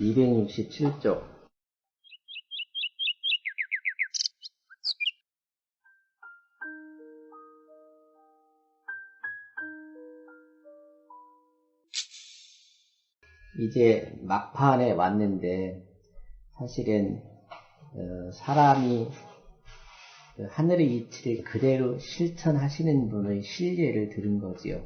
267쪽 이제 막판에 왔는데 사실은 어, 사람이 그 하늘의 이치를 그대로 실천하시는 분의 실례를 들은 거지요.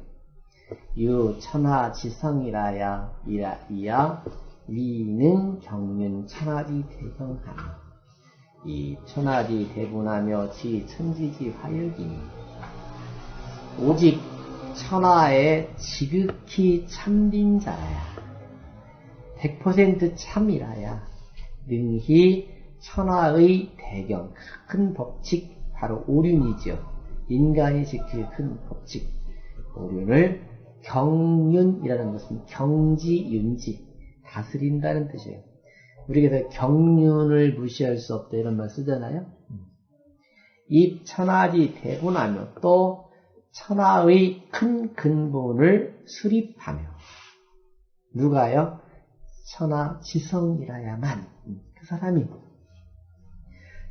유 천하 지성이라야 이라 이야 위는 경륜 천하지 대경하니 이 천하지 대분하며 지 천지지 화역이니. 오직 천하에 지극히 참된 자라야 100% 참이라야. 능히 천하의 대경 큰 법칙 바로 오륜이죠. 인간이 지킬 큰 법칙. 오륜을 경륜이라는 것은 경지윤지 다스린다는 뜻이에요. 우리가 경륜을 무시할 수 없다 이런 말 쓰잖아요. 이 천하지 대분하며 또 천하의 큰 근본을 수립하며 누가요? 천하 지성이라야만 그 사람이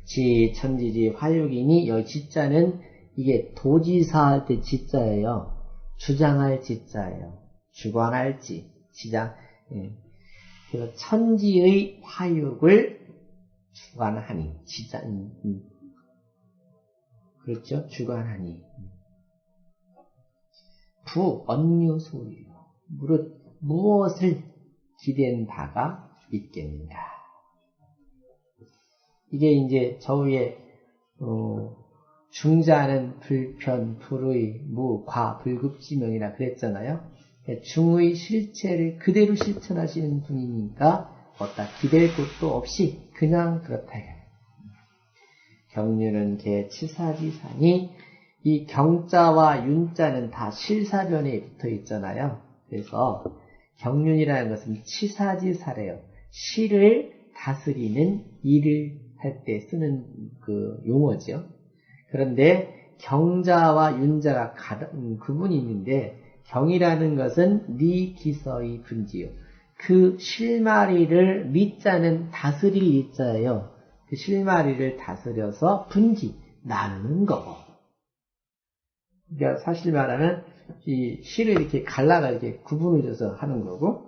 지 천지지 화육이니 여기 지자는 이게 도지사 할 때 지자예요. 주장할 지자예요. 주관할 지, 지장. 예. 그래서 천지의 화육을 주관하니 지자. 음, 음. 그렇죠? 주관하니. 부 언유소리요. 무릇 무엇을 기댄 바가 있겠는가? 이게 이제 저의 어, 중자는 불편, 불의, 무, 과, 불급지명이라 그랬잖아요. 중의 실체를 그대로 실천하시는 분이니까 어디다 기댈 곳도 없이 그냥 그렇다. 경륜은 개 치사지산이 이 경자와 윤자는 다 실사변에 붙어 있잖아요. 그래서 경륜이라는 것은 치사지사래요. 시를 다스리는 일을 할 때 쓰는 그 용어죠. 그런데 경자와 윤자가 가등, 구분이 있는데 경이라는 것은 리 기서의 분지요. 그 실마리를 리자는 다스릴 리자예요. 그 실마리를 다스려서 분지 나누는 거고. 그러니까 사실 말하면 이 실을 이렇게 갈라가 이렇게 구분을 줘서 하는 거고.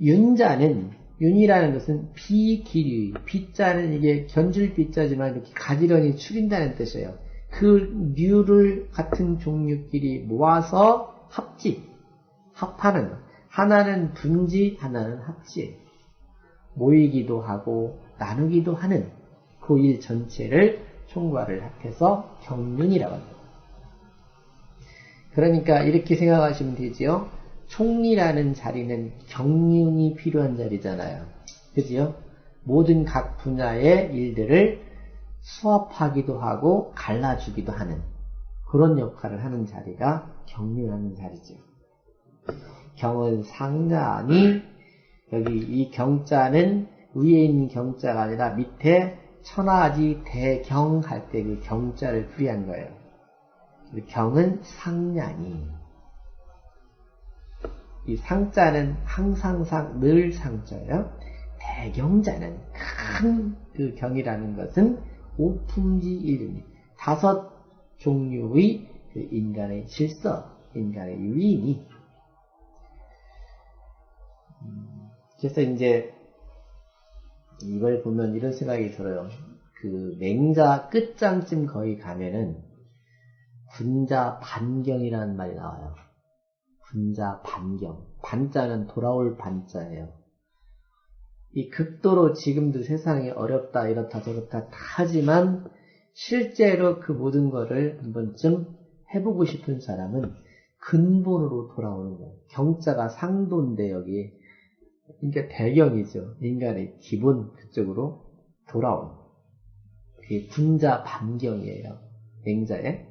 윤자는 윤이라는 것은 비기류, 비자는 이게 견줄 비자지만 이렇게 가지런히 추린다는 뜻이에요. 그 류를 같은 종류끼리 모아서 합지, 합하는 것. 하나는 분지, 하나는 합지. 모이기도 하고 나누기도 하는 그 일 전체를 총괄을 합해서 경륜이라고 합니다. 그러니까 이렇게 생각하시면 되지요. 총리라는 자리는 경륜이 필요한 자리잖아요. 그지요? 모든 각 분야의 일들을 수합하기도 하고 갈라주기도 하는 그런 역할을 하는 자리가 경륜하는 자리죠. 경은 상자니 여기 이 경자는 위에 있는 경자가 아니라 밑에 천하지 대경 할 때 그 경자를 풀이한 거예요. 경은 상냐니 이 상자는 항상 상 늘 상자예요. 대경자는 큰 그 경이라는 것은 오품지 이름이 다섯 종류의 그 인간의 질서, 인간의 유인이 그래서 이제 이걸 보면 이런 생각이 들어요. 그 맹자 끝장쯤 거의 가면은 군자 반경이라는 말이 나와요. 군자 반경. 반자는 돌아올 반자예요. 이 극도로 지금도 세상이 어렵다, 이렇다, 저렇다 다 하지만 실제로 그 모든 거를 한 번쯤 해보고 싶은 사람은 근본으로 돌아오는 거예요. 경자가 상도인데 여기. 그러니까 배경이죠. 인간의 기본 그쪽으로 돌아오는. 그게 군자 반경이에요. 맹자에.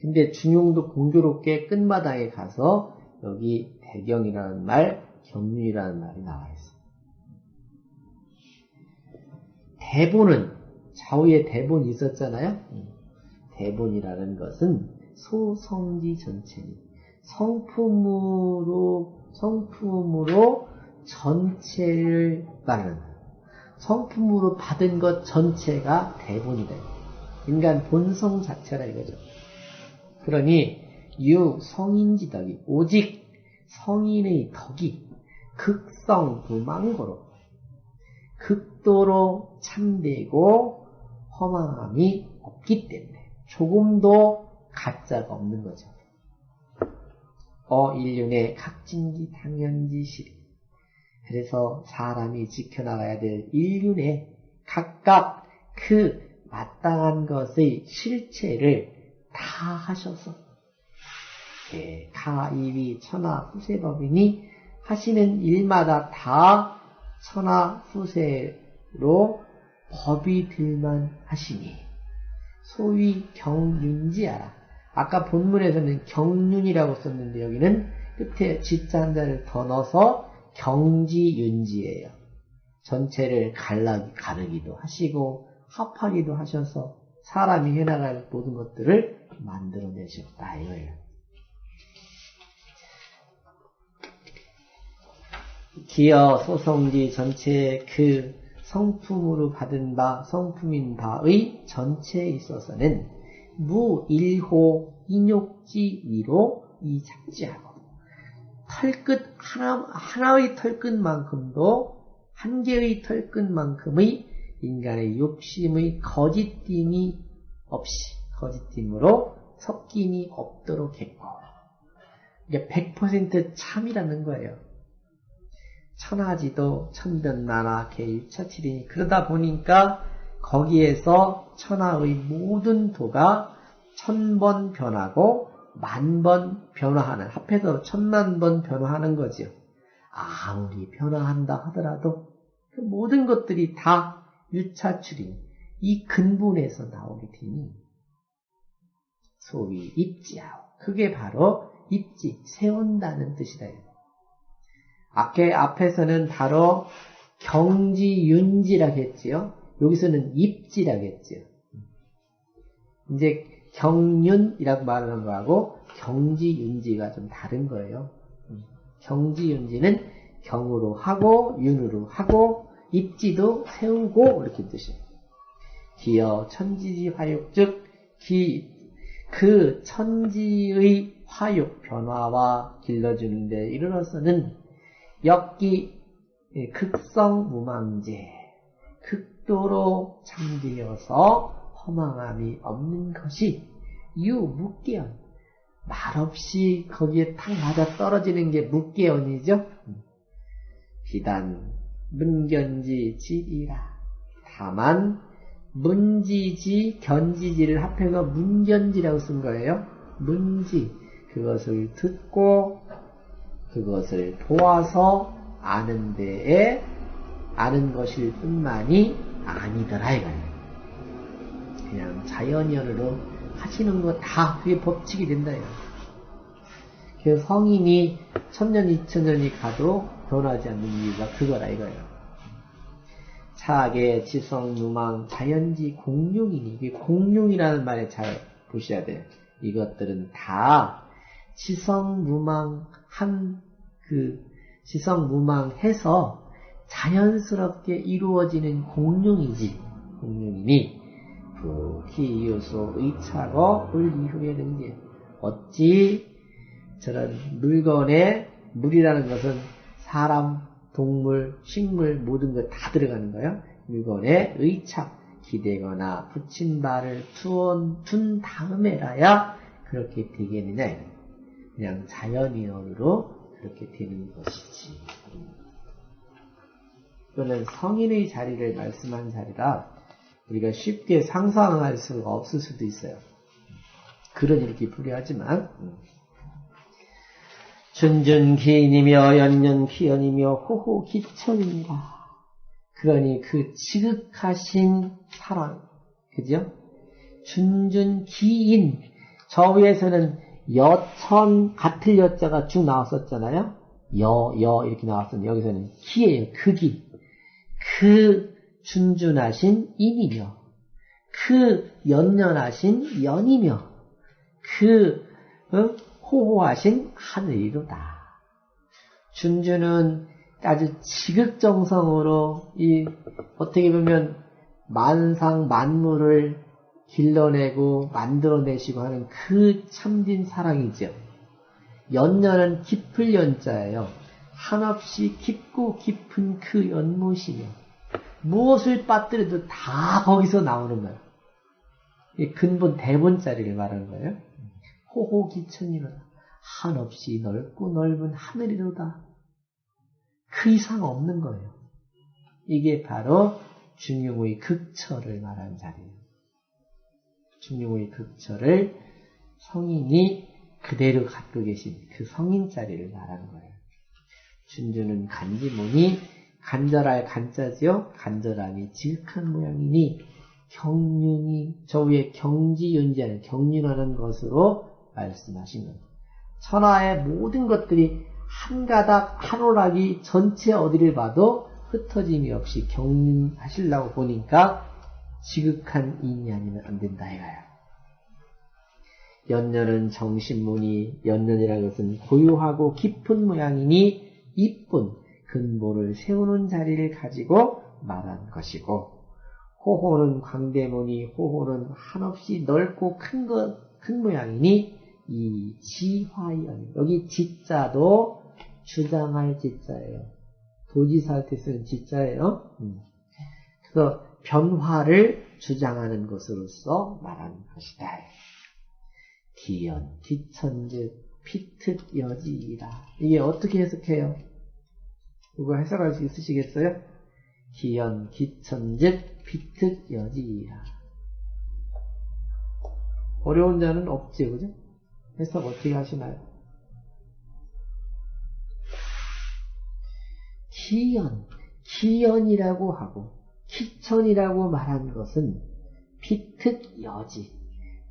근데 준용도 공교롭게 끝마당에 가서 여기 대경이라는 말, 경륜이라는 말이 나와 있어요. 대본은 좌우에 대본이 있었잖아요. 대본이라는 것은 소성지 전체니 성품으로 성품으로 전체를 말하는 성품으로 받은 것 전체가 대본이다. 인간 본성 자체라 이거죠. 그러니 유 성인지덕이 오직 성인의 덕이 극성 무망고로 극도로 참되고 허망함이 없기 때문에 조금도 가짜가 없는 거죠. 어 인륜의 각진기 당연지실 그래서 사람이 지켜나가야 될 인륜에 각각 그 마땅한 것의 실체를 다 하셔서 예, 가이위 천하 후세법이니 하시는 일마다 다 천하 후세로 법이 들만 하시니 소위 경윤지하라. 아까 본문에서는 경륜이라고 썼는데 여기는 끝에 한자를 더 넣어서 경지윤지예요. 전체를 갈라, 가르기도 하시고 합하기도 하셔서 사람이 해나갈 모든 것들을 만들어내셨다 이거예요. 기어 소성지 전체의 그 성품으로 받은 바, 성품인 바의 전체에 있어서는 무일호 인욕지 위로 이 잡지하고 털끝 하나, 하나의 털끝만큼도 한 개의 털끝만큼의 인간의 욕심의 거짓됨이 없이 거짓됨으로 섞임이 없도록 했고 이게 100% 참이라는 거예요. 천하지도 천변나나 개일처칠이니 그러다 보니까 거기에서 천하의 모든 도가 천번 변하고 만번 변화하는 합해서 천만 번 변화하는 거지요. 아무리 변화한다 하더라도 그 모든 것들이 다 유차출인 이 근본에서 나오게 되니 소위 입지하고 그게 바로 입지 세운다는 뜻이다. 앞에, 앞에서는 바로 경지윤지라겠지요. 여기서는 입지라겠지요. 이제 경륜이라고 말하는 거하고 경지윤지가 좀 다른 거예요. 경지윤지는 경으로 하고 윤으로 하고 입지도 세우고 이렇게 뜻이에요. 기어 천지지 화욕 즉 기 그 천지의 화욕 변화와 길러주는데 이르러서는 역기 예, 극성 무망제 극도로 잠기어서 허망함이 없는 것이 유묵계언 말없이 거기에 탁 맞아 떨어지는 게 묵계언이죠. 비단 문견지 지이라 다만 문지지 견지지를 합해서 문견지라고 쓴 거예요. 문지 그것을 듣고 그것을 보아서 아는 데에 아는 것일 뿐만이 아니더라 이거예요. 그냥 자연연으로 하시는 거 다 그게 법칙이 된다 이거예요. 그 성인이 천년 이천년이 가도 변하지 않는 이유가 그거라 이거예요. 차계, 지성, 누망, 자연지, 공룡이니 이게 공룡이라는 말에 잘 보셔야 돼요. 이것들은 다 지성, 무망, 한, 그, 지성, 무망해서 자연스럽게 이루어지는 공룡이지, 공룡이니, 부기, 요소, 의차고, 을 이후에 는게 어찌 저런 물건에 물이라는 것은 사람, 동물, 식물 모든 것 다 들어가는 거예요. 물건에 의착, 기대거나 붙인 바를 투원, 둔 다음에라야 그렇게 되겠느냐. 그냥 자연인으로 그렇게 되는 것이지. 이거는 성인의 자리를 말씀한 자리라 우리가 쉽게 상상할 수가 없을 수도 있어요. 글은 이렇게 불리하지만 준준기인이며 연년기연이며 호호기천인가 그러니 그 지극하신 사랑 그죠? 준준기인 저 위에서는 여천 같을 여자가 쭉 나왔었잖아요. 여, 여 이렇게 나왔었는데 여기서는 기예요. 극이. 그 준준하신 인이며 그 연연하신 연이며 그 어? 호호하신 하늘이로다. 준주는 아주 지극정성으로 이 어떻게 보면 만상 만물을 길러내고 만들어내시고 하는 그 참진 사랑이죠. 연년은 깊을 연자예요. 한없이 깊고 깊은 그 연못이며 무엇을 빠뜨려도 다 거기서 나오는 거예요. 근본 대본자리를 말하는 거예요. 호호기천이로다. 한없이 넓고 넓은 하늘이로다. 그 이상 없는 거예요. 이게 바로 중용의 극처를 말하는 자리예요. 중용의 극처를 성인이 그대로 갖고 계신 그 성인 자리를 말하는 거예요. 준주는 간지문이 간절할 간자지요. 간절함이 지극한 모양이니 경륜이 저 위에 경지연지하는 경륜하는 것으로 말씀하신 겁니다. 천하의 모든 것들이 한 가닥 한 오락이 전체 어디를 봐도 흩어짐이 없이 경륜하시려고 보니까 지극한 인이 아니면 안 된다 이거야. 연년은 정신문이 연년이라는 것은 고유하고 깊은 모양이니 이쁜 근본을 세우는 자리를 가지고 말한 것이고 호호는 광대문이 호호는 한없이 넓고 큰 것, 큰 모양이니 이 지화연 여기 지자도 주장할 지자예요. 도지사 할 때 쓰는 지자예요. 음. 그래서 변화를 주장하는 것으로서 말하는 것이다. 기연, 기천즉, 피특 여지이다. 이게 어떻게 해석해요? 이거 해석할 수 있으시겠어요? 기연, 기천즉, 피특 여지이다. 어려운 자는 없지, 그죠? 해석 어떻게 하시나요? 기연, 기연이라고 하고 기천이라고 말한 것은 비특 여지.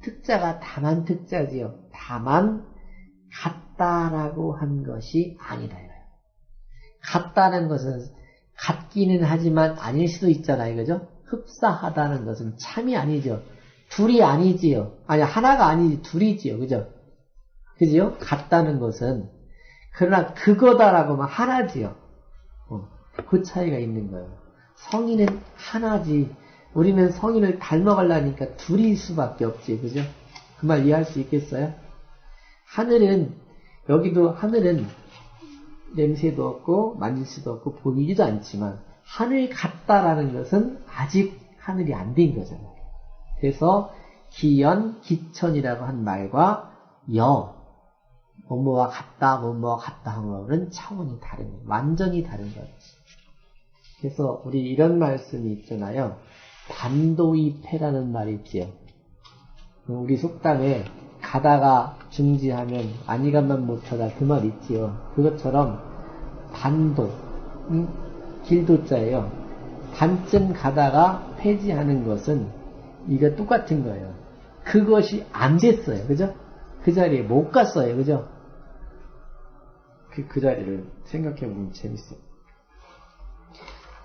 특자가 다만 특자지요. 다만 같다라고 한 것이 아니다. 같다는 것은 같기는 하지만 아닐 수도 있잖아요. 그죠? 흡사하다는 것은 참이 아니죠. 둘이 아니지요. 아니 하나가 아니지 둘이지요. 그죠? 그죠? 같다는 것은 그러나 그거다라고 하면 하나지요. 어, 그 차이가 있는 거예요. 성인은 하나지. 우리는 성인을 닮아가려니까 둘일 수밖에 없지. 그죠? 그 말 이해할 수 있겠어요? 하늘은, 여기도 하늘은 냄새도 없고, 만질 수도 없고, 보이지도 않지만, 하늘 같다라는 것은 아직 하늘이 안 된 거잖아요. 그래서, 기연, 기천이라고 한 말과 여, 뭐뭐와 같다, 뭐뭐와 같다 하는 거는 차원이 다른. 완전히 다른 거지. 그래서 우리 이런 말씀이 있잖아요. 반도이패라는 말이 있지요. 우리 속담에 가다가 중지하면 아니가만 못하다 그 말 있지요. 그것처럼 반도, 음? 길도자예요. 반쯤 가다가 폐지하는 것은 이거 똑같은 거예요. 그것이 안 됐어요. 그죠? 그 자리에 못 갔어요. 그죠? 그, 그 자리를 생각해보면 재밌어요.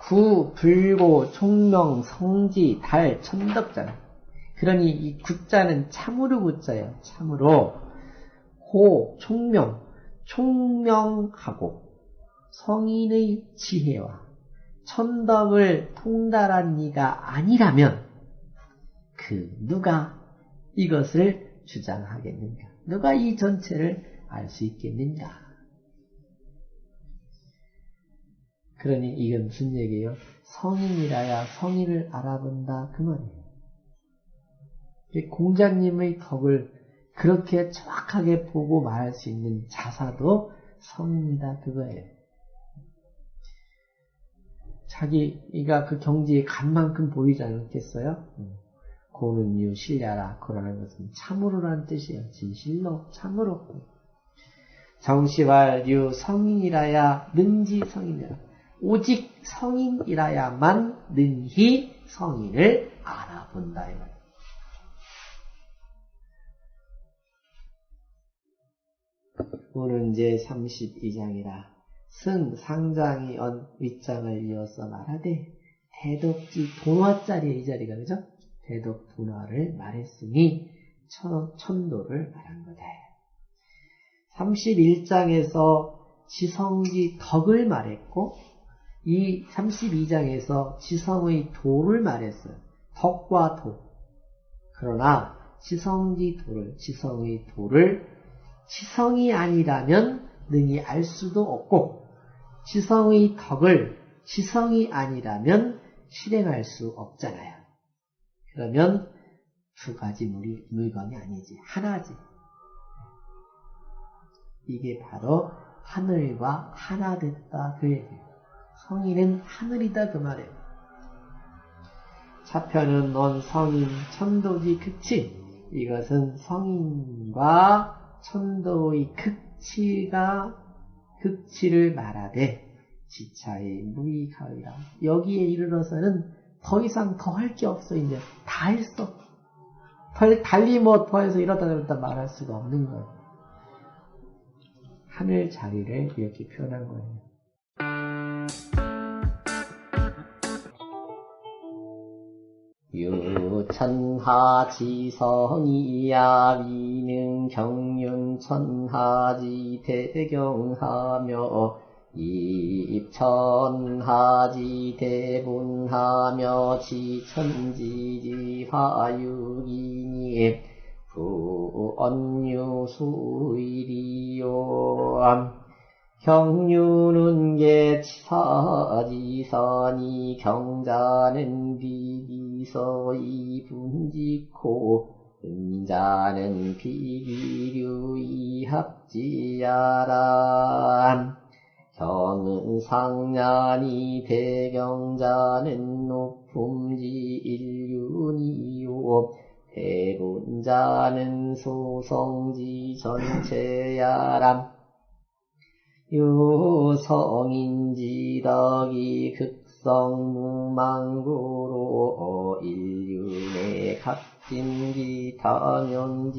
구, 불고, 총명, 성지, 달, 천덕자. 그러니 이 구자는 참으로 구자예요. 참으로. 호, 총명, 총명하고 성인의 지혜와 천덕을 통달한 이가 아니라면 그 누가 이것을 주장하겠는가? 누가 이 전체를 알 수 있겠는가? 그러니 이건 무슨 얘기예요? 성인이라야 성인을 알아본다 그 말이에요. 공자님의 덕을 그렇게 정확하게 보고 말할 수 있는 자사도 성인이다 그거예요. 자기가 그 경지에 간 만큼 보이지 않겠어요? 고는유 신ля라 그라는 것은 참으로라는 뜻이에요. 진실로 참으로 정시왈유 성인이라야 능지 성인이라 오직 성인이라야만 능히 성인을 알아본다. 오늘 이제 32장이라 승 상장이 언 윗장을 이어서 말하되 대덕지 도화자리에 이 자리가 그죠? 대덕 분화를 말했으니 천, 천도를 말한 거다. 31장에서 지성지 덕을 말했고 이 32장에서 지성의 도를 말했어요. 덕과 도. 그러나 지성지 도를 지성의 도를 지성이 아니라면 능히 알 수도 없고 지성의 덕을 지성이 아니라면 실행할 수 없잖아요. 그러면 두 가지 물건이 아니지 하나지. 이게 바로 하늘과 하나 됐다 그 얘기예요. 성인은 하늘이다 그 말이에요. 차편은 넌 성인 천도지 극치 이것은 성인과 천도의 극치가 극치를 말하되 지차의 무익하리라. 여기에 이르러서는 더 이상 더 할 게 없어 이제 다 했어. 달리 뭐 더해서 이러다 저러다 말할 수가 없는 거예요. 하늘 자리를 이렇게 표현한 거예요. 유천하지성이야 위능 경륜천하지 대경하며 입천하지 대분하며 지천지지 화유기니 부언유수일이요. 경유는 개치사지선이 경자는 비기 서이 분지코 은자는 비기류이 합지야란 경은 상년이 대경자는 높음지 일륜이요. 대분자는 소성지 전체야람. 유성인지 덕이 극 성무망구로 인륜의 각진기 당연지실이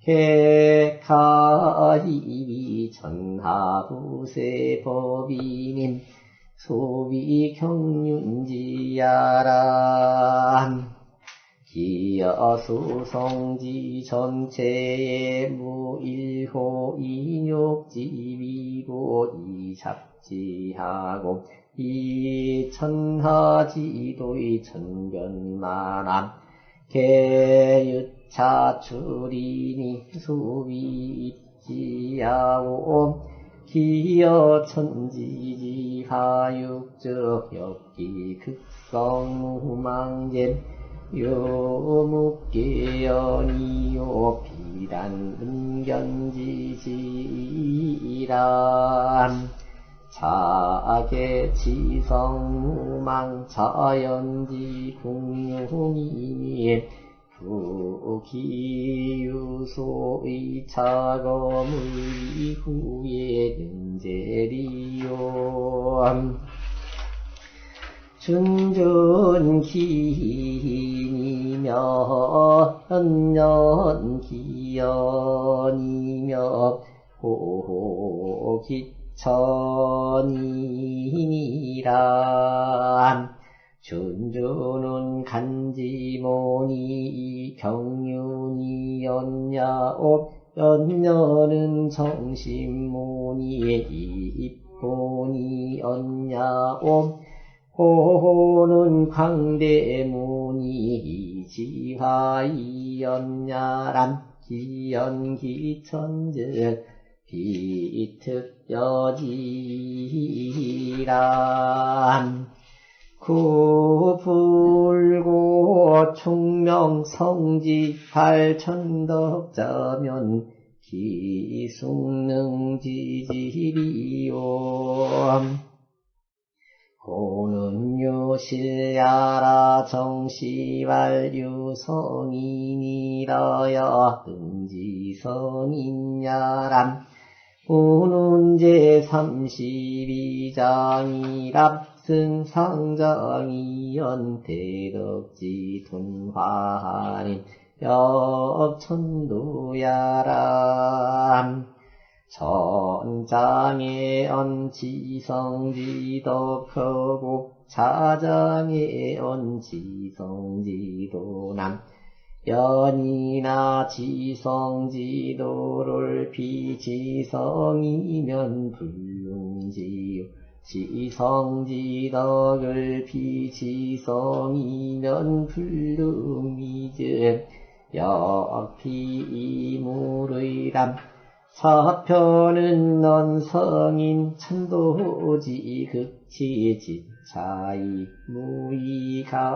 객하이비 전하부세 법이님 소비 경륜지야람 기여 수성지 전체의 무일호 인욕지비고 이잡지하고 이천하지도의 천변만함 개유차 출이니 수비입지야오. 기여천지지하육적 역기 극성무망잼 요묵계연이요 비단 은견지지란 자계 지성무망 자연지 궁용이 부기유소의 차검의 후에 능제리요 중전기니며 현년기연이며 호기천이니라 준주는 간지모니 경륜이 연야옵 연녀는 정신모니 입본이 연야옵 호는 광대문이 지화이연야람 기연기천즉 비특여지란 구불고 충명성지 팔천덕자면 기숙능지지리요 고는 유실야라 정시발유성인이라야 은지성인야람. 우는제 32장이랍 승상장이연 대덕지 돈화하니 역천도야람 천장에 언지성지도 크고 차장에 언지성지도 남. 연이나 지성지도를 비지성이면 불능지요. 지성지덕을 비지성이면 불능이즉 역피이물의람 서편은 넌 성인 천도지 극치지 차이 무이가의라